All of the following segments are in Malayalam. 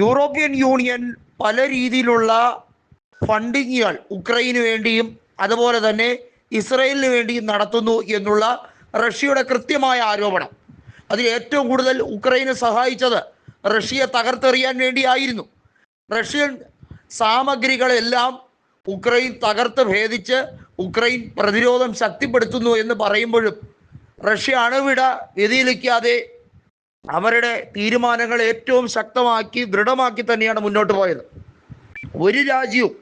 യൂറോപ്യൻ യൂണിയൻ പല രീതിയിലുള്ള ഫണ്ടിങ്ങുകൾ ഉക്രൈന് വേണ്ടിയും അതുപോലെ തന്നെ ഇസ്രയേലിന് വേണ്ടിയും നടത്തുന്നു എന്നുള്ള റഷ്യയുടെ കൃത്യമായ ആരോപണം. അതിൽ ഏറ്റവും കൂടുതൽ ഉക്രൈനെ സഹായിച്ചത് റഷ്യയെ തകർത്തെറിയാൻ വേണ്ടിയായിരുന്നു. റഷ്യൻ സാമഗ്രികളെല്ലാം ഉക്രൈൻ തകർത്ത് ഭേദിച്ച് ഉക്രൈൻ പ്രതിരോധം ശക്തിപ്പെടുത്തുന്നു എന്ന് പറയുമ്പോഴും റഷ്യ അണുവിട വ്യതിയിലിക്കാതെ അവരുടെ തീരുമാനങ്ങൾ ഏറ്റവും ശക്തമാക്കി ദൃഢമാക്കി തന്നെയാണ് മുന്നോട്ട് പോയത്. ഒരു രാജ്യവും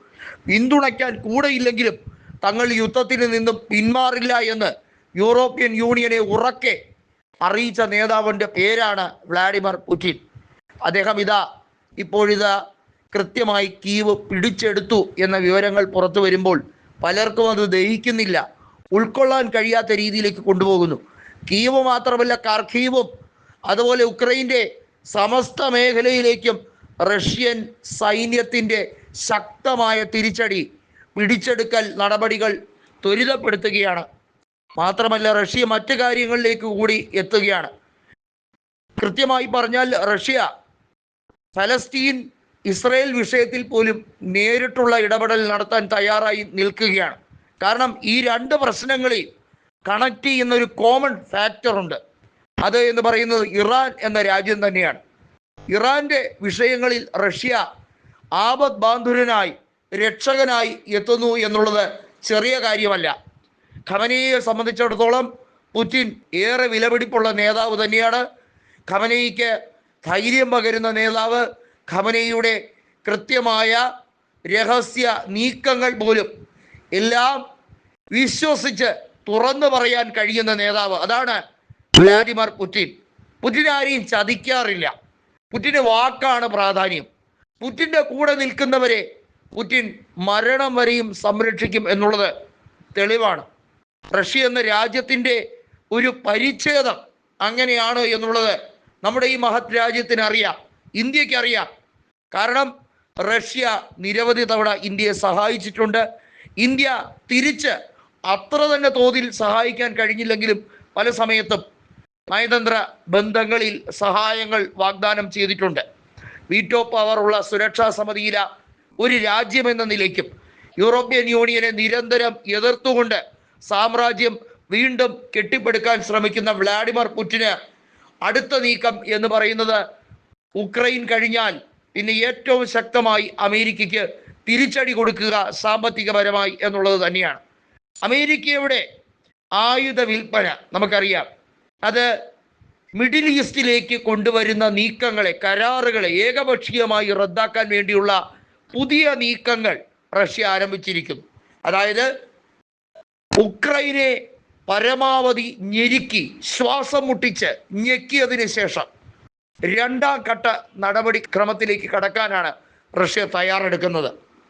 പിന്തുണയ്ക്കാൻ കൂടെയില്ലെങ്കിലും തങ്ങൾ യുദ്ധത്തിൽ നിന്നും പിന്മാറില്ല എന്ന് യൂറോപ്യൻ യൂണിയനെ ഉറക്കെ അറിയിച്ച നേതാവിന്റെ പേരാണ് വ്ളാഡിമിർ പുടിൻ. അദ്ദേഹം ഇതാ ഇപ്പോഴിതാ കൃത്യമായി കീവ് പിടിച്ചെടുത്തു എന്ന വിവരങ്ങൾ പുറത്തു വരുമ്പോൾ പലർക്കും അത് ദഹിക്കുന്നില്ല. ഉൾക്കൊള്ളാൻ കഴിയാത്ത രീതിയിലേക്ക് കൊണ്ടുപോകുന്നു. കീവ് മാത്രമല്ല കർഖീവും അതുപോലെ ഉക്രൈന്റെ സമസ്ത മേഖലയിലേക്കും റഷ്യൻ സൈന്യത്തിന്റെ ശക്തമായ തിരിച്ചടി പിടിച്ചെടുക്കൽ നടപടികൾ ത്വരിതപ്പെടുത്തുകയാണ്. മാത്രമല്ല റഷ്യ മറ്റു കാര്യങ്ങളിലേക്ക് കൂടി എത്തുകയാണ്. കൃത്യമായി പറഞ്ഞാൽ റഷ്യ ഫലസ്തീൻ ഇസ്രയേൽ വിഷയത്തിൽ പോലും നേരിട്ടുള്ള ഇടപെടൽ നടത്താൻ തയ്യാറായി നിൽക്കുകയാണ്. കാരണം ഈ രണ്ട് പ്രശ്നങ്ങളെയും കണക്ട് ചെയ്യുന്ന ഒരു കോമൺ ഫാക്ടർ ഉണ്ട്. അത് എന്ന് പറയുന്നത് ഇറാൻ എന്ന രാജ്യം തന്നെയാണ്. ഇറാന്റെ വിഷയങ്ങളിൽ റഷ്യ ആപത് ബാന്ധുരനായി രക്ഷകനായി എത്തുന്നു എന്നുള്ളത് ചെറിയ കാര്യമല്ല. ഖമനയെ സംബന്ധിച്ചിടത്തോളം പുതിൻ ഏറെ വിലപിടിപ്പുള്ള നേതാവ് തന്നെയാണ്. ഖമനയ്ക്ക് ധൈര്യം പകരുന്ന നേതാവ് ഖമനയുടെ കൃത്യമായ രഹസ്യ നീക്കങ്ങൾ പോലും എല്ലാം വിശ്വസിച്ച് തുറന്നു പറയാൻ കഴിയുന്ന നേതാവ്. അതാണ് വ്ളാഡിമിർ പുടിൻ പുടിൻ ആരെയും ചതിക്കാറില്ല. പുടിന് വാക്കാണ് പ്രാധാന്യം. പുടിന്റെ കൂടെ നിൽക്കുന്നവരെ പുടിൻ മരണം വരെയും സംരക്ഷിക്കും എന്നുള്ളത് തെളിവാണ്. റഷ്യ എന്ന രാജ്യത്തിന്റെ ഒരു പരിച്ഛേദം അങ്ങനെയാണ് എന്നുള്ളത് നമ്മുടെ ഈ മഹത് രാജ്യത്തിന് അറിയാം ഇന്ത്യയ്ക്ക് അറിയാം. കാരണം റഷ്യ നിരവധി തവണ ഇന്ത്യയെ സഹായിച്ചിട്ടുണ്ട്. ഇന്ത്യ തിരിച്ച് അത്ര തന്നെ തോതിൽ സഹായിക്കാൻ കഴിഞ്ഞില്ലെങ്കിലും പല സമയത്തും നയതന്ത്ര ബന്ധങ്ങളിൽ സഹായങ്ങൾ വാഗ്ദാനം ചെയ്തിട്ടുണ്ട്. വീറ്റോ പവറുള്ള സുരക്ഷാ സമിതിയിലെ ഒരു രാജ്യമെന്ന നിലയ്ക്കും യൂറോപ്യൻ യൂണിയനെ നിരന്തരം എതിർത്തുകൊണ്ട് സാമ്രാജ്യം വീണ്ടും കെട്ടിപ്പടുക്കാൻ ശ്രമിക്കുന്ന വ്ളാഡിമിർ പുടിന് അടുത്ത നീക്കം എന്ന് പറയുന്നത് ഉക്രൈൻ കഴിഞ്ഞാൽ പിന്നെ ഏറ്റവും ശക്തമായി അമേരിക്കയ്ക്ക് തിരിച്ചടി കൊടുക്കുക സാമ്പത്തികപരമായി എന്നുള്ളത് തന്നെയാണ്. അമേരിക്കയുടെ ആയുധ വിൽപ്പന നമുക്കറിയാം. അത് മിഡിൽ ഈസ്റ്റിലേക്ക് കൊണ്ടുവരുന്ന നീക്കങ്ങളെ കരാറുകളെ ഏകപക്ഷീയമായി റദ്ദാക്കാൻ വേണ്ടിയുള്ള പുതിയ നീക്കങ്ങൾ റഷ്യ ആരംഭിച്ചിരിക്കുന്നു. അതായത് ഉക്രൈനെ പരമാവധി ഞെരുക്കി ശ്വാസം മുട്ടിച്ച് ഞെക്കിയതിന് ശേഷം രണ്ടാം ഘട്ട നടപടിക്രമത്തിലേക്ക് കടക്കാനാണ് റഷ്യ തയ്യാറെടുക്കുന്നത്.